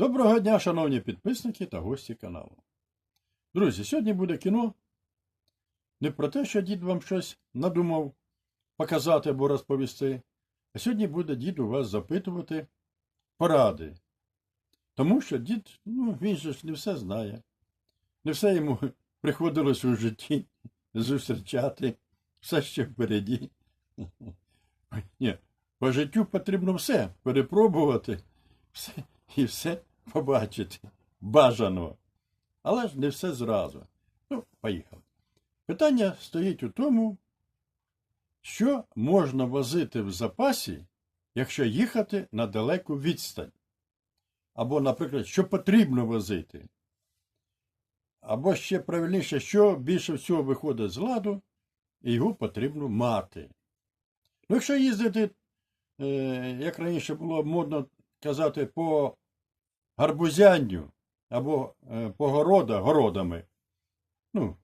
Доброго дня, шановні підписники та гості каналу. Друзі, сьогодні буде кіно не про те, що дід вам щось надумав показати або розповісти, а сьогодні буде дід у вас запитувати поради. Тому що дід, ну, він же ж не все знає. Не все йому приходилось у житті зустрічати, все ще впереді. Ні, по життю потрібно все перепробувати все, і все побачити. Бажано. Але ж не все зразу. Ну, поїхали. Питання стоїть у тому, що можна возити в запасі, якщо їхати на далеку відстань. Або, наприклад, що потрібно возити. Або ще правильніше, що більше всього виходить з ладу, і його потрібно мати. Ну, якщо їздити, е, як раніше було модно казати, по гарбузянню або е, по городах, городами, ну,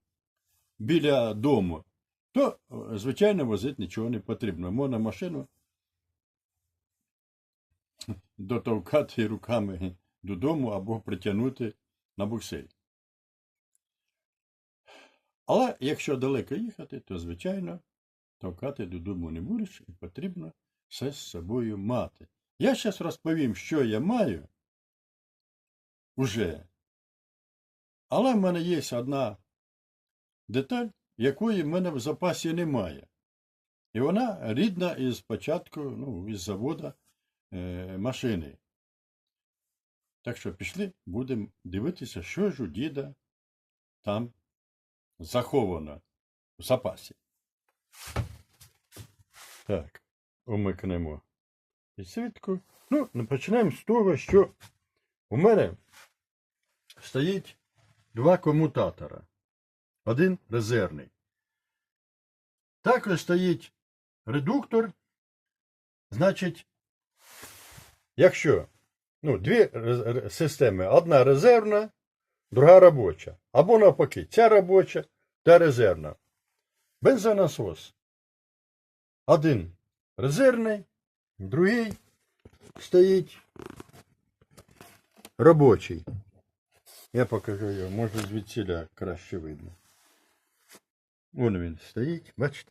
біля дому, то, е, звичайно, возити нічого не потрібно. Можна машину дотовкати руками додому або притягнути на буксирі. Але якщо далеко їхати, то, звичайно, товкати додому не будеш і потрібно все з собою мати. Я зараз розповім, що я маю уже. Але в мене є одна деталь, якої в мене в запасі немає. І вона рідна із початку, ну, із завода е, машини. Так що пішли, будемо дивитися, що ж у діда там заховано в запасі. Так, умикнемо підсвітку. Ну, почнемо з того, що у мене стоїть два комутатора. Один резервний. Також стоїть редуктор. Значить, якщо ну, дві системи, одна резервна, друга робоча. Або навпаки, ця робоча та резервна. Бензонасос. Один резервний, другий стоїть робочий. Я покажу його, може звідсіля краще видно. Вон він стоїть, бачите?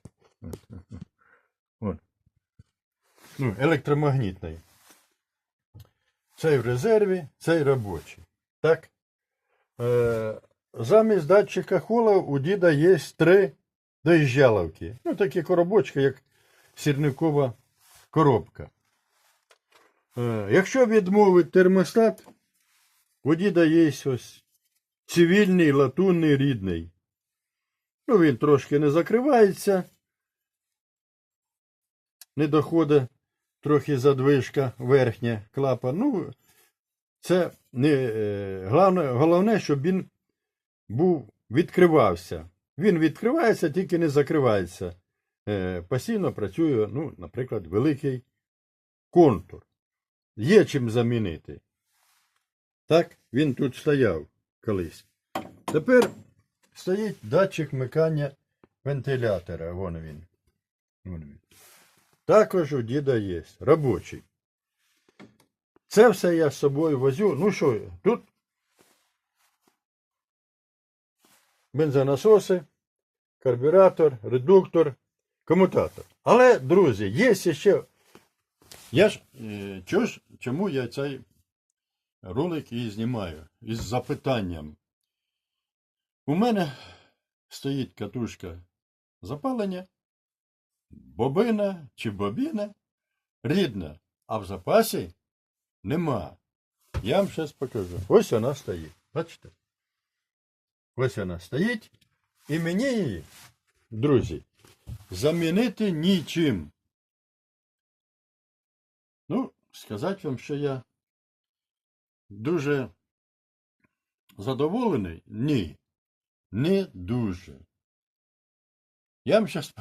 Вон. Ну, електромагнітний. Цей в резерві, цей робочий. Так? Е, замість датчика хола у діда є три доїжджаловки. Ну, такі коробочки, як сірникова коробка. Е, Якщо відмовить термостат, у діда є ось цивільний латунний рідний. Ну, він трошки не закривається, не доходить трохи задвижка верхня клапан. Ну, це не е, головне, головне, щоб він був відкривався. Він відкривається, тільки не закривається. Е, постійно працює, ну, наприклад, великий контур. Є чим замінити. Так, він тут стояв колись. Тепер стоїть датчик вмикання вентилятора. Вон він. Вон він. Також у діда є робочий. Це все я з собою возю. Ну що, тут бензонасоси, карбюратор, редуктор, комутатор. Але, друзі, є ще. Я ж, е, чому я цей ролик і знімаю? Із запитанням. У мене стоїть катушка запалення, бобина чи бобіна рідна, а в запасі нема. Я вам зараз покажу. Ось вона стоїть. Бачите? Ось вона стоїть. І мені її, друзі, замінити нічим. Ну, сказати вам, що я дуже задоволений? Ні. Не дуже. Я вам зараз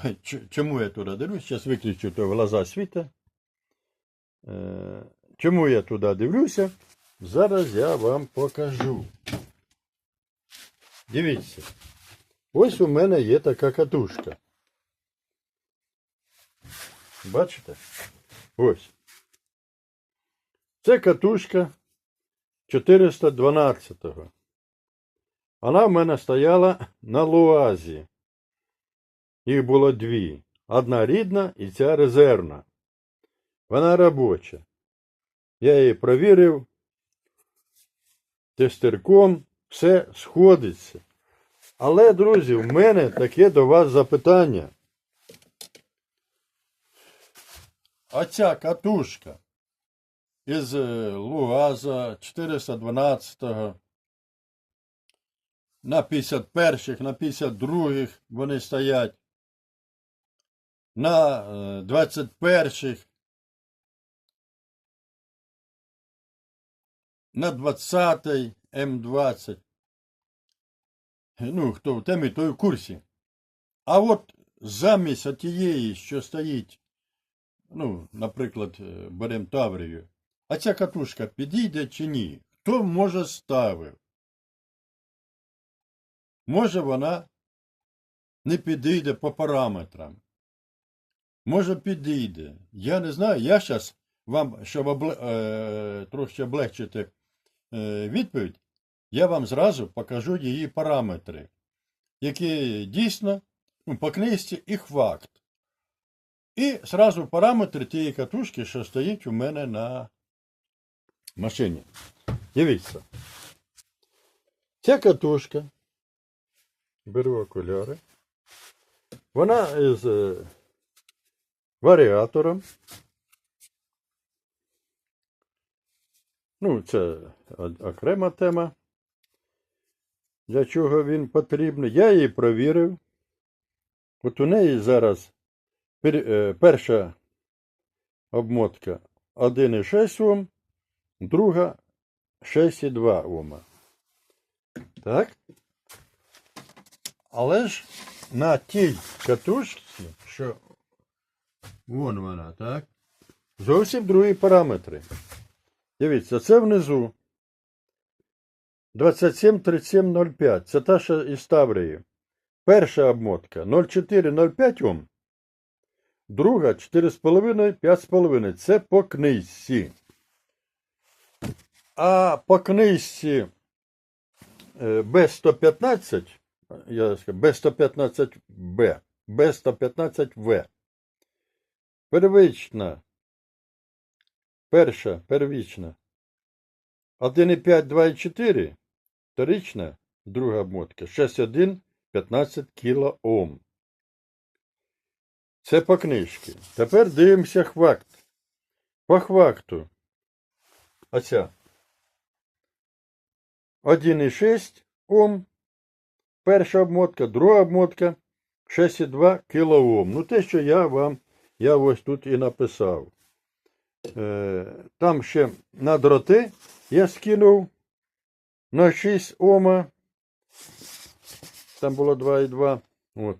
чому я туди дивлюсь? Зараз виключу то глаза світа. Е, Чому я туди дивлюся? Зараз я вам покажу. Дивіться. Ось у мене є така катушка. Бачите? Ось. Це катушка 412-го. Вона в мене стояла на луазі. Їх було дві. Одна рідна і ця резервна. Вона робоча. Я її провірив тестерком, все сходиться. Але, друзі, в мене таке до вас запитання. Оця катушка із е, Луаза 412 на 51-х, на 52-х вони стоять. На е, 21-х. На 20-й М20. Ну, хто в темі, той в курсі. А от замість тієї, що стоїть, ну, наприклад, е, беремо Таврію, а ця катушка підійде чи ні? Хто може ставив? Може вона не підійде по параметрам. Може підійде. Я не знаю. Я зараз вам, щоб обле... е... трошки облегчити е... відповідь, я вам зразу покажу її параметри, які дійсно ну, по книжці їх факт. І зразу параметри тієї катушки, що стоїть у мене на машині. Дивіться. Ця катушка. Беру окуляри. Вона із е, варіатором. Ну, це окрема тема. Для чого він потрібний. Я її провірив. От у неї зараз е, перша обмотка 1,6 Ом, друга 6,2 Ома. Так? Але ж на тій катушці, що вон вона, так? Зовсім другі параметри. Дивіться, це внизу 273705. Це та, що із Таврії. Перша обмотка 0,405 Ом. Друга 4,5, 5,5. Це по книжці. А по книжці е, Б115, я скажу, Б115Б, Б115В. Первична. Перша, первічна. 1,5, 2,4. Вторична, друга обмотка. 6,1, 15 кОм. Це по книжці. Тепер дивимося хвакт. По хвакту. Оця. 1,6 Ом. Перша обмотка, друга обмотка 6,2 кОм. Ну, те, що я вам, я ось тут і написав. Е, там ще на дроти я скинув на 6 Ома. Там було 2,2. От.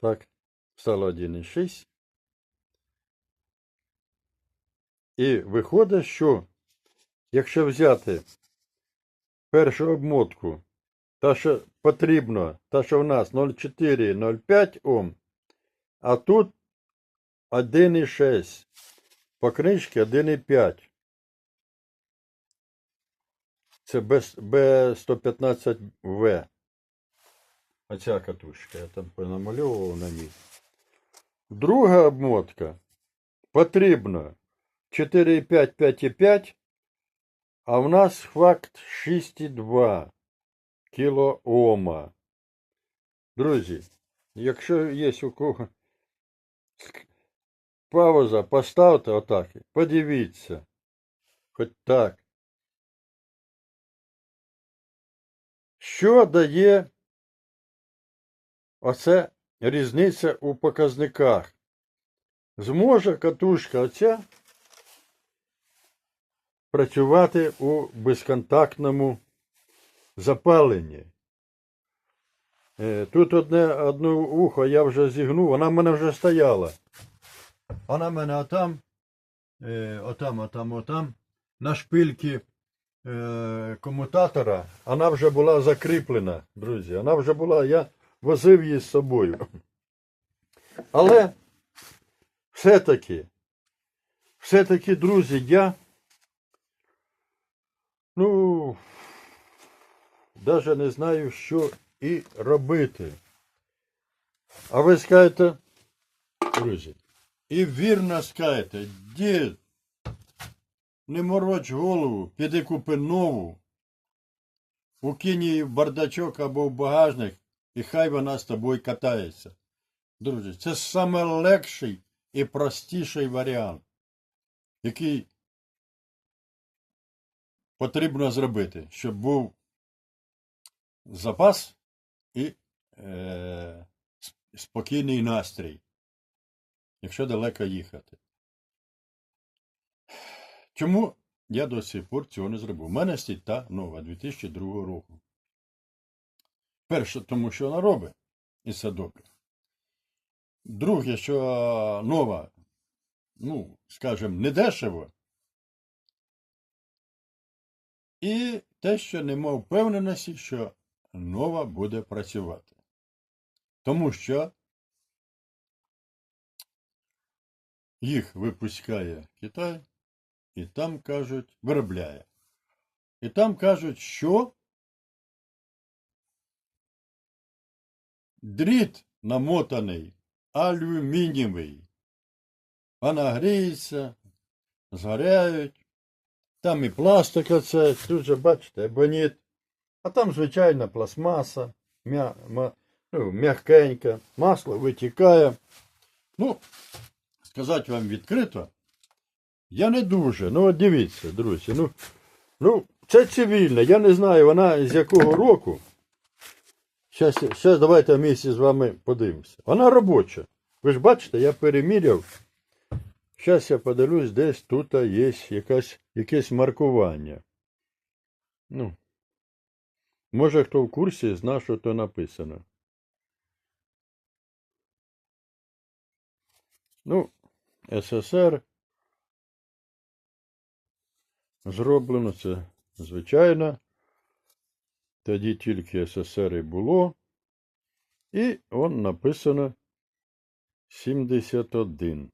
Так, стало 1,6. І виходить, що якщо взяти першу обмотку, та, що потрібно, та, що в нас 0,4-0,5 Ом, а тут 1,6. По книжці 1,5. Це Б115В. Оця катушка, я там понамальовував на ній. Друга обмотка потрібно 4,5, 5,5, а в нас факт 6,2 кілоома. Друзі, якщо є у кого пауза, поставте отак. Подивіться. Хоч так. Що дає оце різниця у показниках? Зможе катушка оця працювати у безконтактному запаленні. Е, Тут одне одне ухо я вже зігнув, вона в мене вже стояла. Вона в мене отам, е, отам, отам, отам, на шпильці е, комутатора, вона вже була закріплена, друзі. Вона вже була, я возив її з собою. Але все-таки, все-таки, друзі, я Ну, навіть не знаю, що і робити. А ви скажете, друзі, і вірно скажете, дід, не мороч голову, піди купи нову, укинь її в бардачок або в багажник, і хай вона з тобою катається. Друзі, це саме легший і простіший варіант, який потрібно зробити, щоб був запас і е, спокійний настрій, якщо далеко їхати. Чому я до сих пор цього не зробив? У мене стоїть та нова 2002 року. Перше, тому що вона робить, і це добре. Друге, що нова, ну, скажімо, не дешево. І те, що нема впевненості, що нова буде працювати. Тому що їх випускає Китай, і там кажуть, виробляє. І там кажуть, що дріт намотаний алюмінієвий. Вона гріється, згоряють. Там і пластика це, тут же, бачите, ебоніт. А там звичайна пластмаса, м'я, ну, м'якенька, масло витікає. Ну, сказати вам відкрито, я не дуже. Ну, от дивіться, друзі. Ну, ну, це цивільна. Я не знаю, вона з якого року. Щас давайте місці з вами подивимося. Вона робоча. Ви ж бачите, я переміряв. Зараз я подивлюсь, десь тут є якась, якесь маркування. Ну, може хто в курсі зна, що то написано. Ну, СССР зроблено це звичайно. Тоді тільки СССР і було. І он написано 71.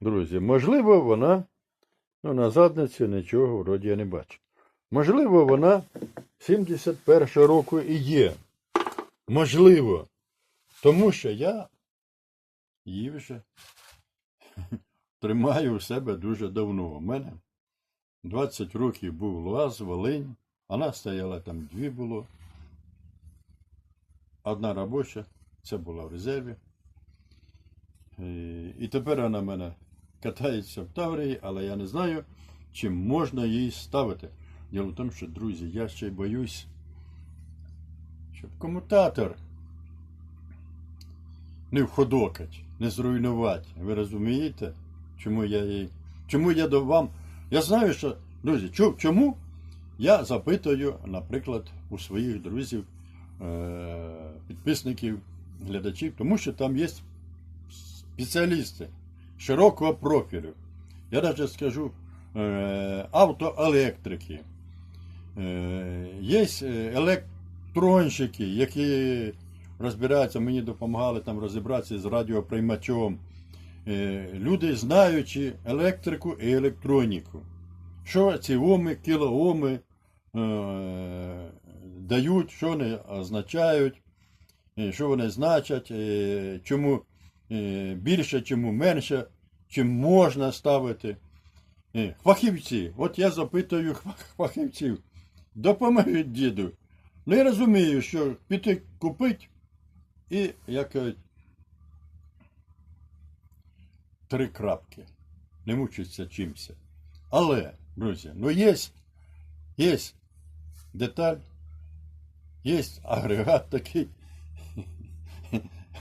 Друзі, можливо, вона, ну, на задниці нічого вроді я не бачу. Можливо, вона 71 року і є. Можливо. Тому що я її вже тримаю у себе дуже давно. У мене 20 років був Луаз, Волинь. Вона стояла там дві було. Одна робоча, це була в резерві. І, і тепер вона мене катається в Таврії, але я не знаю, чи можна її ставити. Діло в тому, що, друзі, я ще й боюсь, щоб комутатор не входокать, не зруйнувати. Ви розумієте, чому я її. Чому я до вам. Я знаю, що, друзі, чому я запитую, наприклад, у своїх друзів, е- підписників, глядачів, тому що там є спеціалісти широкого профілю. Я навіть скажу е- автоелектрики. Е- Є електронщики, які розбираються, мені допомагали там розібратися з радіоприймачом. Е, Люди, знаючи електрику і електроніку. Що ці оми, кілооми е, дають, що вони означають, е, що вони значать, е, чому е, більше, чому менше, чим можна ставити. Е, Фахівці, от я запитую фахівців, допоможіть діду. Ну я розумію, що піти купить і як три крапки. Не мучиться чимся. Але, друзі, ну є, є деталь, є агрегат такий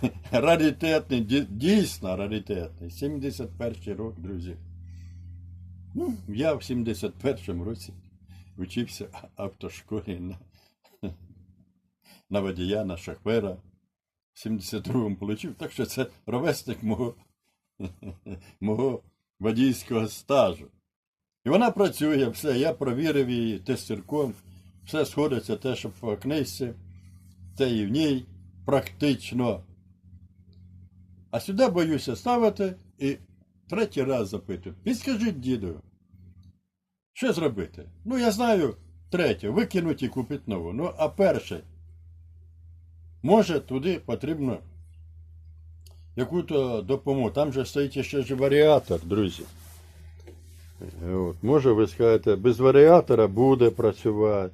раритетний, дійсно раритетний. 71 рок, друзі. Ну, я в 71 році вчився в автошколі на, на водія, на шофера. В 72-му получив, так що це ровесник мого, мого водійського стажу. І вона працює, все, я провірив її тестірком, все сходиться те, що по книжці, це і в ній практично. А сюди боюся ставити і третій раз запитую. Підскажіть, діду, Що зробити? Ну, я знаю, третє, викинуть і купити нову. Ну, а перше, може, туди потрібно яку-то допомогу. Там же стоїть ще ж варіатор, друзі. От, може, ви скажете, без варіатора буде працювати,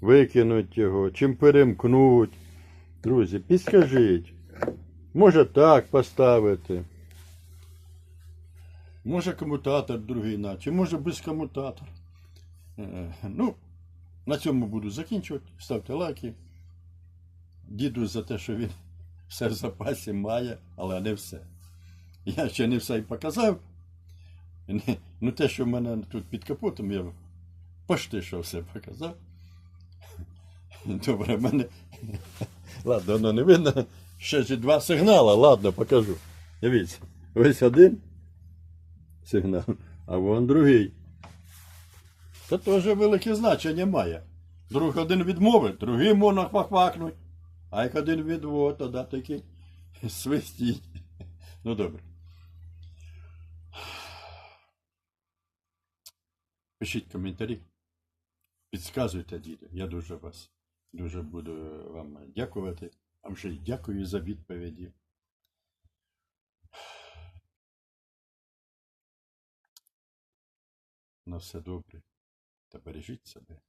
викинуть його, чим перемкнуть. Друзі, підскажіть. Може так поставити. Може комутатор другий наче, може без комутатора. Е, Ну, на цьому буду закінчувати. Ставте лайки. Діду за те, що він все в запасі має, але не все. Я ще не все й показав. Ну, те, що в мене тут під капотом, я почти що все показав. Добре, в мене. Ладно, воно не видно. Ще ж два сигнали, ладно, покажу. Дивіться, ось один сигнал, а вон другий. Це теж велике значення має. Друг один відмовить, другий можна хвахвакнуть. А як один відвод, тоді таки свистіть. Ну добре. Пишіть коментарі. Підсказуйте, діти. Я дуже вас дуже буду вам дякувати. Вже дякую за відповіді. На все добре. Та бережіть себе.